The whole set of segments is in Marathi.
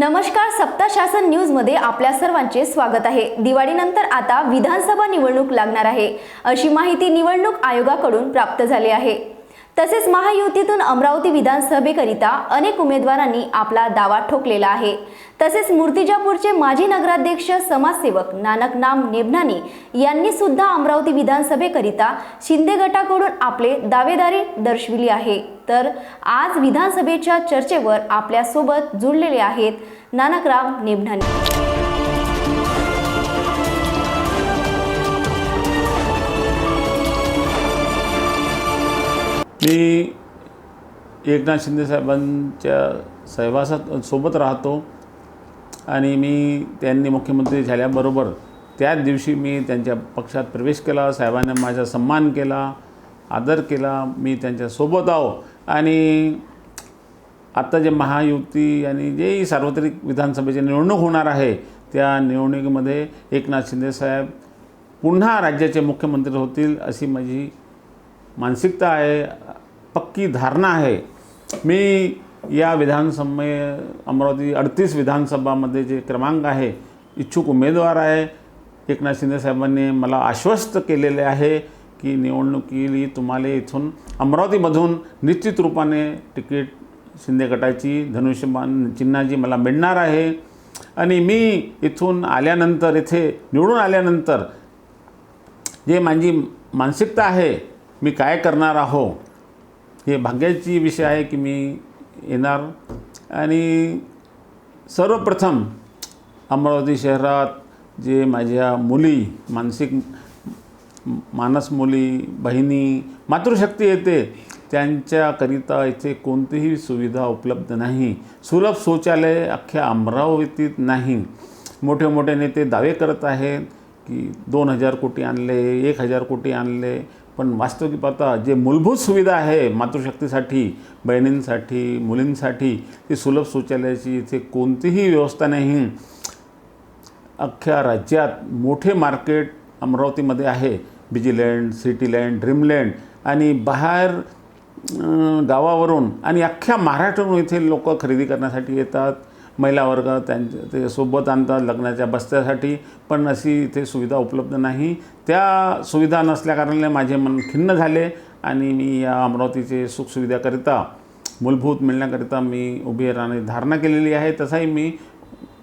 नमस्कार सप्ता शासन न्यूजमध्ये आपल्या सर्वांचे स्वागत आहे. दिवाळीनंतर आता विधानसभा निवडणूक लागणार आहे. अशी माहिती निवडणूक आयोगाकडून प्राप्त झाली आहे. तसेच महायुतीतून अमरावती विधानसभेकरिता अनेक उमेदवारांनी आपला दावा ठोकलेला आहे. तसेच मूर्तिजापूरचे माजी नगराध्यक्ष समाजसेवक नानक नाम नेबनानी यांनी सुद्धा अमरावती विधानसभेकरिता शिंदे गटाकडून आपले दावेदारी दर्शविली आहे. तर आज विधानसभेच्या चर्चेवर आपल्यासोबत जुळलेले आहेत नानकराव नेबनानी. मी एकनाथ शिंदे साहेबांच्या सहवासात सोबत राहतो आणि मी त्यांनी मुख्यमंत्री झाल्याबरोबर त्याच दिवशी मी त्यांच्या पक्षात प्रवेश केला साहेबांना माझा सन्मान केला आदर केला मी त्यांच्यासोबत आहो. आणि आत्ता जे महायुती आणि जे सार्वत्रिक विधानसभेची निवडणूक होणार आहे त्या निवडणुकीमध्ये एकनाथ शिंदे साहेब पुन्हा राज्याचे मुख्यमंत्री होतील अशी माझी मानसिकता आहे. पक्की धारणा आहे. मी या विधानसभे अमरावती अडतीस विधानसभामध्ये जे क्रमांक आहे इच्छुक उमेदवार आहे. एकनाथ शिंदे साहेबांनी मला आश्वस्त केलेले आहे की निवडणुकीली तुम्हाला इथून अमरावतीमधून निश्चित रूपाने तिकीट शिंदे गटाची धनुष्यबाण चिन्हाची मला मिळणार आहे. आणि मी इथून आल्यानंतर इथे निवडून आल्यानंतर जे माझी मानसिकता आहे मी काय करणार आहो? हे भाग्याची विषय आहे की मी येणार. आणि सर्वप्रथम अमरावती शहरात जे माझ्या मुली मानसिक मानस मुली बहिणी मातृशक्ती येते त्यांच्याकरिता इथे कोणतीही सुविधा उपलब्ध नाही. सुलभ शौचालय अख्ख्या अमरावतीत नाही. मोठे मोठे नेते दावे करत आहेत की दोन हजार कोटी आणले एक हजार कोटी आणले पण वास्तविक पाहता जे मूलभूत सुविधा आहे मातृशक्तीसाठी बहिणींसाठी मुलींसाठी ती सुलभ शौचालयाची इथे कोणतीही व्यवस्था नाही. अख्ख्या राज्यात मोठे मार्केट अमरावतीमध्ये आहे. बिजीलँड सिटीलँड ड्रीमलँड आणि बाहेर गावावरून आणि अख्ख्या महाराष्ट्रातून इथे लोक खरेदी करण्यासाठी येतात. महिला वर्ग त्यांच्या ते सोबत आणतात लग्नाच्या बस्त्यासाठी पण अशी इथे सुविधा उपलब्ध नाही. त्या सुविधा नसल्याकारणाने माझे मन खिन्न झाले आणि मी या अमरावतीचे सुखसुविधाकरिता मूलभूत मिळण्याकरिता मी उभी राहण्याची धारणा केलेली आहे. तसाही मी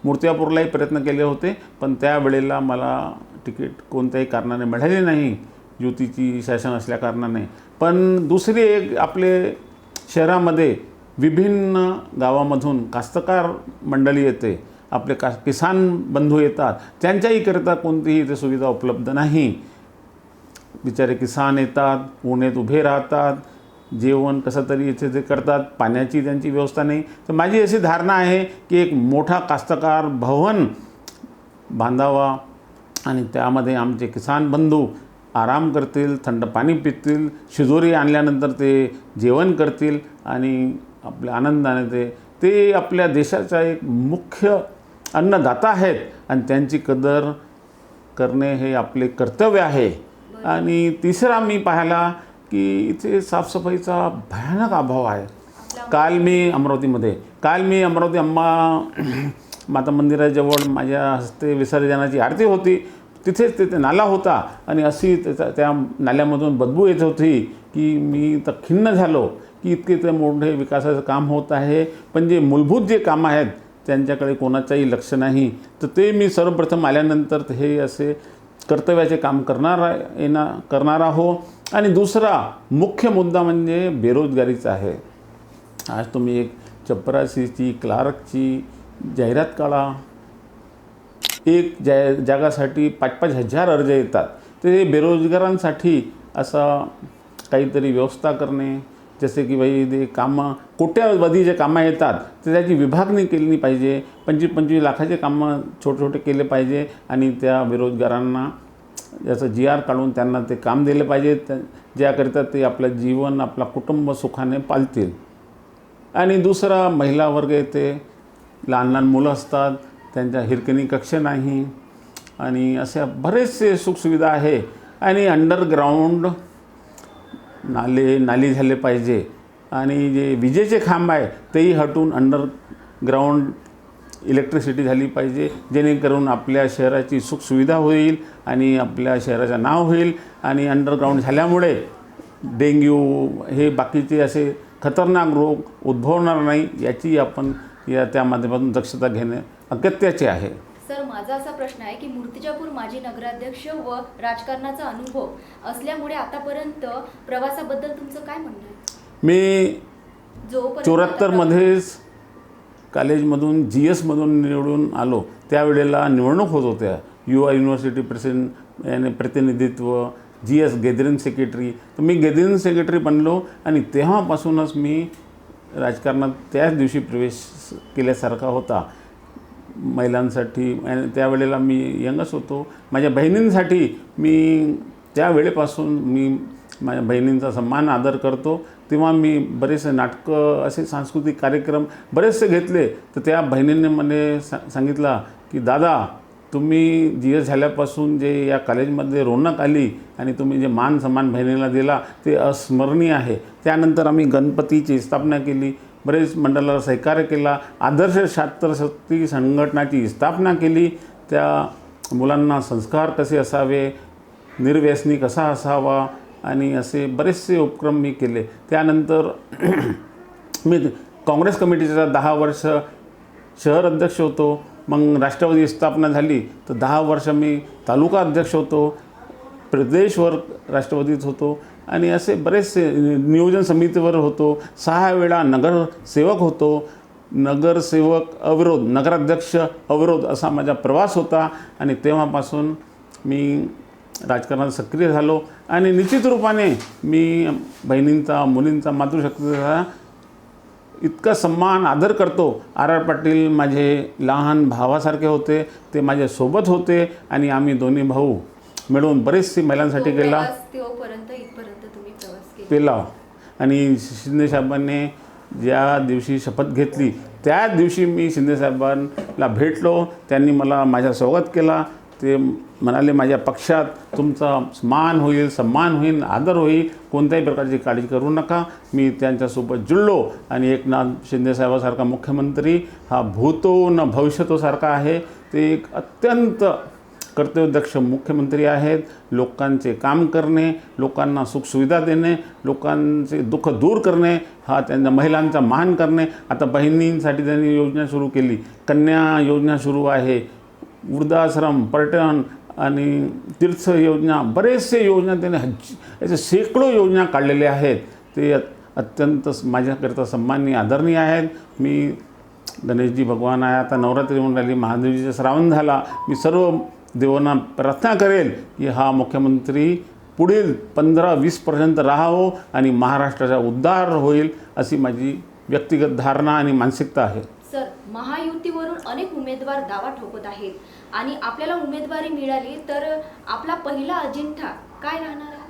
मूर्तिजापूरलाही प्रयत्न केले होते पण त्यावेळेला मला तिकीट कोणत्याही कारणाने मिळाले नाही. युतीची शासन असल्याकारणाने पण दुसरी एक आपले शहरामध्ये विभिन्न गावामधून कास्तकार मंडळी येते आपले का किसान बंधू येतात त्यांच्याहीकरिता कोणतीही इथे सुविधा उपलब्ध नाही. बिचारे किसान येतात उन्हेत उभे राहतात जेवण कसं तरी इथे ते करतात पाण्याची त्यांची व्यवस्था नाही. तर माझी अशी धारणा आहे की एक मोठा कास्तकार भवन बांधावा आणि त्यामध्ये आमचे किसान बंधू आराम करतील थंड पाणी पितील शिजोरी आणल्यानंतर ते जेवण करतील आणि आपल्या आनंदाने ते ते आपल्या देशाचा एक मुख्य अन्नदाता आहेत. आणि त्यांची कदर करणे हे आपले कर्तव्य आहे. आणि तिसरा मी पाहिला की इथे साफसफाईचा भयानक अभाव आहे. काल मी अमरावतीमध्ये काल मी अमरावती अंबा माता मंदिराजवळ माझ्या हस्ते विसर्जनाची आरती होती. तिथेच तिथे नाला होता. आणि अशी त्याचा त्या नाल्यामधून बदबू येत होती की मी तर खिन्न झालो की इतके ते मोठे विकासाचं काम होत आहे. पण जे मूलभूत जे कामं आहेत त्यांच्याकडे कोणाचंही लक्ष नाही. तर ते मी सर्वप्रथम आल्यानंतर हे असे कर्तव्याचे काम करणार येणार करणार आहो. आणि दुसरा मुख्य मुद्दा म्हणजे बेरोजगारीचा आहे. आज तुम्ही एक चपरासीची क्लार्कची जाहिरात काढा. एक ज्या जागासाठी पाच पाच हजार अर्ज येतात ते बेरोजगारांसाठी असा काहीतरी व्यवस्था करणे जसे की बाई ते कामं कोट्यावधी जे कामं येतात ते त्याची विभागणी केली पाहिजे पंचवीस पंचवीस लाखाचे कामं छोटे छोटे केले पाहिजे आणि त्या बेरोजगारांना याचं जी आर काढून त्यांना ते काम दिले पाहिजे त्या ज्याकरिता ते आपलं जीवन आपला कुटुंब सुखाने पालतील. आणि दुसरा महिला वर्ग येते लहान लहान मुलं असतात त्यांच्या हिरकणी कक्ष नाही. आणि अशा बरेचसे सुखसुविधा आहे. आणि अंडरग्राऊंड नाले नाली झाले पाहिजे. आणि जे विजेचे खांब आहे तेही हटून अंडरग्राऊंड इलेक्ट्रिसिटी झाली पाहिजे. जेणेकरून आपल्या शहराची सुखसुविधा होईल आणि आपल्या शहराचं नाव होईल. आणि अंडरग्राऊंड झाल्यामुळे डेंग्यू हे बाकीचे असे खतरनाक रोग उद्भवणार नाही याची आपण या त्या माध्यमातून दक्षता घेणे अगत्याचे आहे. सर माझा असा प्रश्न आहे की मूर्तिजापूर माजी नगराध्यक्ष व राजकारणाचा अनुभव असल्यामुळे आतापर्यंत प्रवासाबद्दल तुमचं काय म्हणणं आहे? मी चौऱ्याहत्तरमध्येच कॉलेजमधून जी एसमधून निवडून आलो त्यावेळेला निवडणूक होत होत्या. युवा युनिव्हर्सिटी प्रेसिडेंट याने प्रतिनिधित्व जी एस गॅदरिंग सेक्रेटरी. तर मी गॅदरिंग सेक्रेटरी बनलो आणि तेव्हापासूनच मी राजकारणात त्याच दिवशी प्रवेश केल्यासारखा होता. महिलांसाठी त्यावेळेला मी यंगच होतो. माझ्या बहिणींसाठी मी त्या वेळेपासून मी माझ्या बहिणींचा सन्मान आदर करतो. तेव्हा मी बरेचसे नाटकं असे सांस्कृतिक कार्यक्रम बरेचसे घेतले. तर त्या बहिणींनी मला सा सांगितला की दादा तुम्ही जी एस झाल्यापासून जे या कॉलेजमध्ये रोनक आली आणि तुम्ही जे मान सन्मान बहिणीला दिला ते अस्मरणीय आहे. त्यानंतर आम्ही गणपतीची स्थापना केली. बरेच मंडळाला सहकार्य केला. आदर्श छात्रशक्ती संघटनाची स्थापना केली. त्या मुलांना संस्कार कसे असावे? निर्व्यसनी कसा असावा? आणि असे बरेचसे उपक्रम मी केले. त्यानंतर मी काँग्रेस कमिटीचा दहा वर्ष शहर अध्यक्ष होतो. मग राष्ट्रवादी स्थापना झाली तर दहा वर्ष मी तालुका अध्यक्ष होतो. प्रदेशवर राष्ट्रवादीत होतो. आणि असे बरेचसे नियोजन समितीवर होतो. सहा वेळा नगरसेवक होतो. नगरसेवक अविरोध नगराध्यक्ष अविरोध असा माझा प्रवास होता. आणि तेव्हापासून मी राजकारणात सक्रिय झालो. आणि निश्चित रूपाने मी बहिणींचा मुलींचा मातृशक्तीचा इतका सन्मान आदर करतो. आर आर पाटील माझे लहान भावासारखे होते. ते माझ्यासोबत होते. आणि आम्ही दोन्ही भाऊ मिळून बरेचसे महिलांसाठी केला प्रवास तेव्हापर्यंत इथपर्यंत तुम्ही पेला आणि शिंदेसाहेबांनी ज्या दिवशी शपथ घेतली त्या दिवशी मी शिंदेसाहेबांना भेटलो. त्यांनी मला माझ्या स्वागत केला. ते म्हणाले माझ्या पक्षात तुमचा मान होईल सन्मान होईल आदर होईल. कोणत्याही प्रकारची काळजी करू नका. मी त्यांच्यासोबत जुळलो आणि एकनाथ शिंदेसाहेबासारखा मुख्यमंत्री हा भूतो न भविष्यतोसारखा आहे. ते एक अत्यंत कर्तव्यदक्ष मुख्यमंत्री आहेत लोकांचे काम करणे लोकांना सुखसुविधा देणे लोकांचे दुःख दूर करणे हा त्यांच्या महिलांचा मान करणे. आता बहिणींसाठी त्यांनी योजना सुरू केली. कन्या योजना सुरू आहे वृद्धाश्रम पर्यटन आणि तीर्थ योजना बरेचसे योजना त्यांनी हज याचे शेकडो योजना काढलेल्या आहेत. ते अत्यंत माझ्याकरिता सन्माननीय आदरणीय आहेत. मी गणेशजी भगवान आहे. आता नवरात्री म्हणून राहिली महादेवजीचा श्रावण झाला. मी सर्व देवांना प्रार्थना करेल की हा मुख्यमंत्री पुढील पंधरा वीसपर्यंत राहावं आणि महाराष्ट्राचा उद्धार होईल अशी माझी व्यक्तिगत धारणा आणि मानसिकता आहे. सर महायुतीवरून अनेक उमेदवार दावा ठोकत आहेत आणि आपल्याला उमेदवारी मिळाली तर आपला पहिला अजिंठा काय राहणार आहे?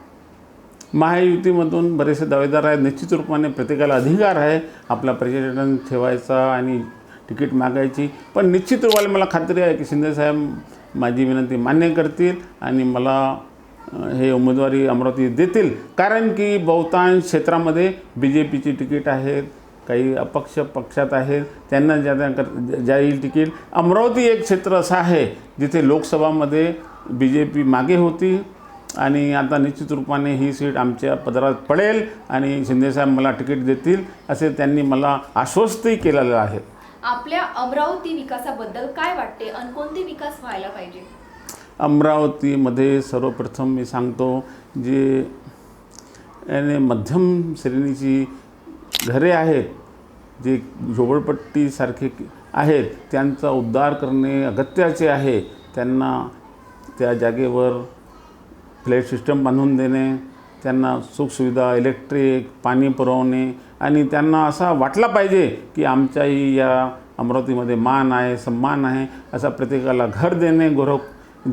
महायुतीमधून बरेचसे दावेदार आहेत. निश्चित रूपाने प्रत्येकाला अधिकार आहे आपला प्रेसिडेंट ठेवायचा आणि तिकीट मागायची. पण निश्चित रूपाने मला खात्री आहे की शिंदेसाहेब माझी विनंती मान्य करतील आणि मला हे उमेदवारी अमरावती देतील. कारण की बहुतांश क्षेत्रामध्ये बी जे पीची तिकीट आहेत काही अपक्ष पक्षात आहेत त्यांना ज्या त्या कर येईल तिकीट. अमरावती एक क्षेत्र असं आहे जिथे लोकसभामध्ये बी जे पी मागे होती आणि आता निश्चित रूपाने ही सीट आमच्या पदरात पडेल आणि शिंदेसाहेब मला तिकीट देतील असे त्यांनी मला आश्वस्तही केलेलं आहे. आपल्या अमरावती विकासाबद्दल काय वाटते? आणि कोणते विकास व्हायला पाहिजे? अमरावतीमध्ये सर्वप्रथम मी सांगतो जे याने मध्यम श्रेणीची घरे आहेत जे झोपडपट्टीसारखे आहेत त्यांचा उद्धार करणे अगत्याचे आहे. त्यांना त्या जागेवर फ्लॅट सिस्टम बांधून देणे त्यांना सुखसुविधा इलेक्ट्रिक पाणी पुरवणे आणि त्यांना असा वाटला पाहिजे की आमच्याही या अमरावतीमध्ये मान आहे सन्मान आहे असा प्रत्येकाला घर देणे गृह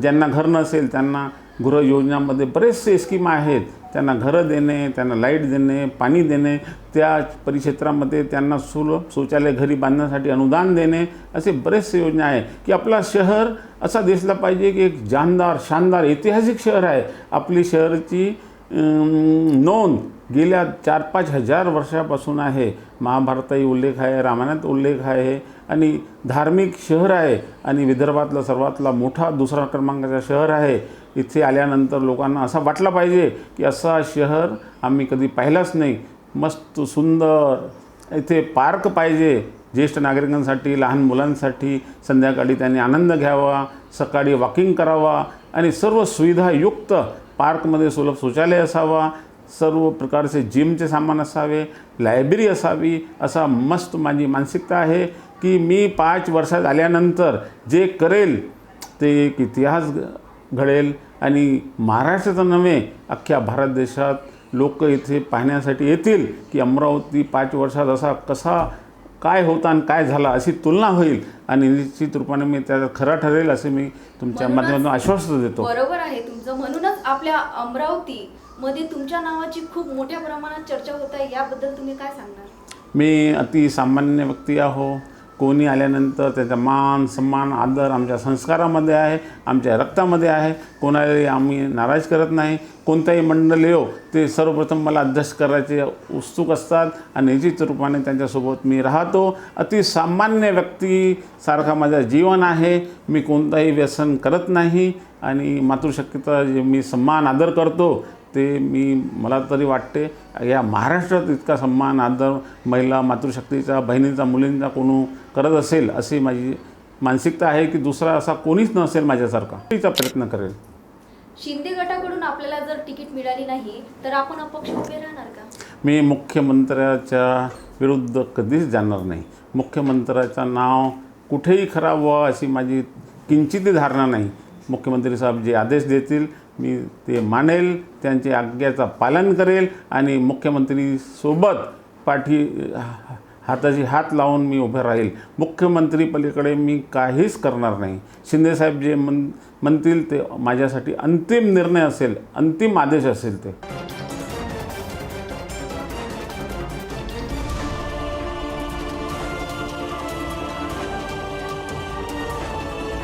ज्यांना घर नसेल त्यांना गृह योजनामध्ये बरेचसे स्कीम आहेत. त्यांना घरं देणे त्यांना लाइट देणे पाणी देणे त्या परिक्षेत्रामध्ये त्यांना सुलभ शौचालय घरी बांधण्यासाठी अनुदान देणे असे बरेचसे योजना आहे की आपला शहर असा दिसला पाहिजे की एक जानदार शानदार ऐतिहासिक शहर आहे. आपली शहराची नोंद गेल्या चार पाच हजार वर्षापासून आहे. महाभारताही उल्लेख आहे रामायणात उल्लेख आहे आणि धार्मिक शहर आहे आणि विदर्भातलं सर्वातला मोठा दुसरा क्रमांकाचा शहर आहे. इथे आल्यानंतर लोकांना असा वाटला पाहिजे की असा शहर आम्ही कधी पाहिलाच नाही. मस्त सुंदर. इथे पार्क पाहिजे. ज्येष्ठ नागरिकांसाठी लहान मुलांसाठी संध्याकाळी त्यांनी आनंद घ्यावा सकाळी वॉकिंग करावा आणि सर्व सुविधायुक्त पार्कमध्ये सुलभ शौचालय असावा सर्व प्रकारचे जिमचे सामान असावे लायब्ररी असावी असा मस्त माझी मानसिकता आहे की मी पाच वर्षात आल्यानंतर जे करेल ते एक इतिहास घ- घडेल. आणि महाराष्ट्राचं नव्हे अख्ख्या भारत देशात लोक इथे पाहण्यासाठी येतील की अमरावती पाच वर्षात असा कसा काय होता आणि काय झाला अशी तुलना होईल. आणि निश्चित रूपाने मी त्याचा खरा ठरेल असे मी तुमच्या म्हणूनच- माध्यमातून आश्वस्त देतो. बरोबर आहे. तुमचं म्हणूनच आपल्या अमरावती मध्ये तुमच्या नावाची खूप मोठ्या प्रमाणात चर्चा होत आहे. याबद्दल तुम्ही काय सांगणार? मी अति सामान्य व्यक्ती आहो. कोणी आल्यानंतर त्याचा मान सन्मान आदर आमच्या संस्कारामध्ये आहे आमच्या रक्तामध्ये आहे. कोणालाही आम्ही नाराज करत नाही. कोणताही मंडळ येऊ ते सर्वप्रथम मला अध्यक्ष करायचे उत्सुक असतात आणि निश्चित रूपाने त्यांच्यासोबत मी राहतो. अति सामान्य व्यक्तीसारखा माझं जीवन आहे. मी कोणताही व्यसन करत नाही आणि मातृशक्तीचा जे मी सन्मान आदर करतो ते मी मला तरी वाटते या महाराष्ट्रात इतका सन्मान आदर महिला मातृशक्तीचा बहिणीचा मुलींचा कोणी करत असेल अशी माझी मानसिकता आहे की दुसरा असा कोणीच नसेल माझ्यासारखा. तिचा प्रयत्न करेल. शिंदे गटाकडून आपल्याला जर तिकीट मिळाली नाही तर आपण अपक्ष उभे राहणार का? मी मुख्यमंत्र्याच्या विरुद्ध कधीच जाणार नाही. मुख्यमंत्र्याचं नाव कुठेही खराब व्हावं अशी माझी किंचितही धारणा नाही. मुख्यमंत्री साहेब जे आदेश देतील मी ते मानेल त्यांचे आज्ञाचा पालन करेल आणि मुख्यमंत्रीसोबत पाठी हाताची हात लावून मी उभे राहील. मुख्यमंत्री पलीकडे मी काहीच करणार नाही. शिंदेसाहेब जे म्हण म्हणतील ते माझ्यासाठी अंतिम निर्णय असेल अंतिम आदेश असेल ते.